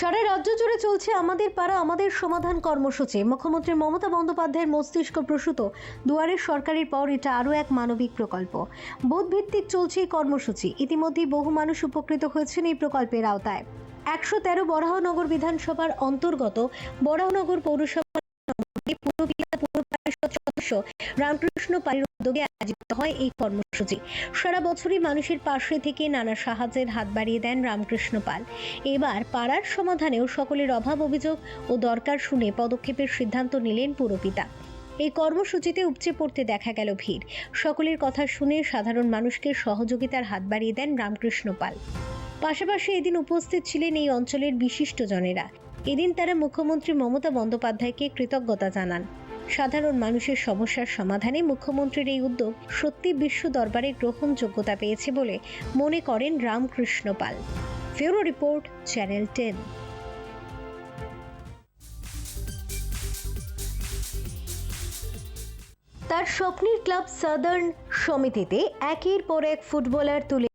সারা রাজ্য জুড়ে চলছে আমাদের পাড়া, আমাদের সমাধান কর্মসূচি। মুখ্যমন্ত্রী মমতা বন্দ্যোপাধ্যায়ের মস্তিষ্ক প্রসূত। দুয়ারের সরকারের পর এটা আরও এক মানবিক প্রকল্প। বোধভিত্তিক চলছে এই কর্মসূচি। ইতিমধ্যেই বহু মানুষ উপকৃত হয়েছেন এই প্রকল্পের আওতায়। একশো তেরো বরাহনগর বিধানসভার অন্তর্গত বরাহনগর পৌরসভা রামকৃষ্ণ পালের উদ্যোগে আয়োজিত হয় এই কর্মসূচি। সারা বছরই মানুষের পাশে থেকে নানা সাহায্যের হাত বাড়িয়ে দেন রামকৃষ্ণ পাল। এবার পাড়ার সমাধানেও সকলের অভাব অভিযোগ ও দরকার শুনে পদক্ষেপের সিদ্ধান্ত নিলেন পুরপিতা। এই কর্মসূচিতে উপচে পড়তে দেখা গেল ভিড়। সকলের কথা শুনে সাধারণ মানুষকে সহযোগিতার হাত বাড়িয়ে দেন রামকৃষ্ণ পাল। পাশাপাশি এদিন উপস্থিত ছিলেন এই অঞ্চলের বিশিষ্টজনেরা এদিন তারা মুখ্যমন্ত্রী মমতা বন্দ্যোপাধ্যায়কে কৃতজ্ঞতা জানান। সাধারণ মানুষের সমস্যার সমাধানে মুখ্যমন্ত্রীর এই উদ্যোগ সত্যি বিশ্ব দরবারে গ্রহণযোগ্যতা পেয়েছে বলে মনে করেন রামকৃষ্ণ পাল। ফেরো রিপোর্ট, চ্যানেল টেন। তার স্বপ্নের ক্লাব সাদার্ন সমিতিতে একের পর এক ফুটবলার তুলে